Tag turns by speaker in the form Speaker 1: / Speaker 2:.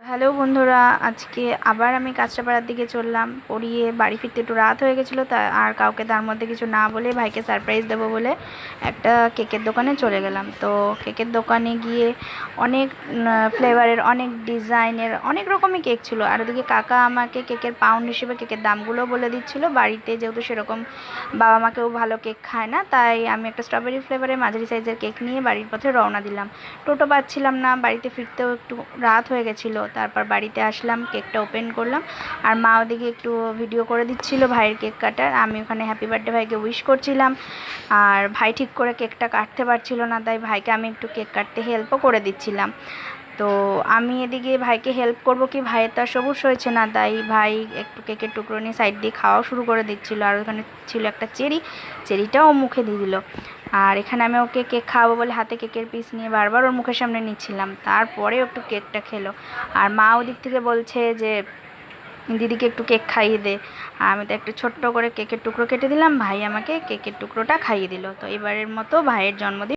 Speaker 1: Hello বন্ধুরা, আজকে আবার আমি কাঁচরাপাড়ার দিকে চললাম। পড়িয়ে বাড়ি ফিরতে একটু রাত হয়ে গেছিল, তা আর কাউকে তার মধ্যে কিছু না বলে ভাইকে সারপ্রাইজ দেবো বলে একটা কেকের দোকানে চলে গেলাম। তো কেকের দোকানে গিয়ে অনেক ফ্লেভারের অনেক ডিজাইনের অনেক রকমই কেক ছিল। আর ওদিকে কাকা আমাকে কেকের পাউন্ড হিসেবে কেকের দামগুলো বলে দিচ্ছিল। বাড়িতে যেহেতু সেরকম বাবা মাকেও ভালো কেক খায় না, তাই আমি একটা স্ট্রবেরি ফ্লেভারের মাঝারি সাইজের কেক নিয়ে বাড়ির পথে রওনা দিলাম। টোটো পাচ্ছিলাম না, বাড়িতে ফিরতেও একটু রাত হয়ে গেছিল। তারপর বাড়িতে আসলাম, কেকটা ওপেন করলাম। আর মা ওদিকে একটু ভিডিও করে দিচ্ছিল ভাইয়ের কেক কাটার। আমি ওখানে হ্যাপি বার্থডে ভাইকে উইশ করছিলাম। আর ভাই ঠিক করে কেকটা কাটতে পারছিল না, তাই ভাইকে আমি একটু কেক কাটতে হেল্পও করে দিচ্ছিলাম। তো আমি এদিকে ভাইকে হেল্প করব কি, ভাইয়ের তো আর সবুজ হয়েছে না, তাই ভাই একটু কেকের টুকরো নিয়ে সাইড দিয়ে খাওয়াও শুরু করে দিচ্ছিল। আর ওখানে ছিল একটা চেরি, চেরিটাও মুখে দিয়ে দিল। আর এখানে আমি ওকে কেক খাওয়াবো বলে হাতে কেকের পিস নিয়ে বারবার ওর মুখের সামনে নিচ্ছিলাম। তারপরে একটু কেকটা খেলো। আর মা ওদিক থেকে বলছে যে, দিদিকে একটু কেক খাইয়ে দে। আর আমি তো একটু ছোট্ট করে কেকের টুকরো কেটে দিলাম। ভাই আমাকে কেকের টুকরোটা খাইয়ে দিল। তো এবারের মতো ভাইয়ের জন্মদিন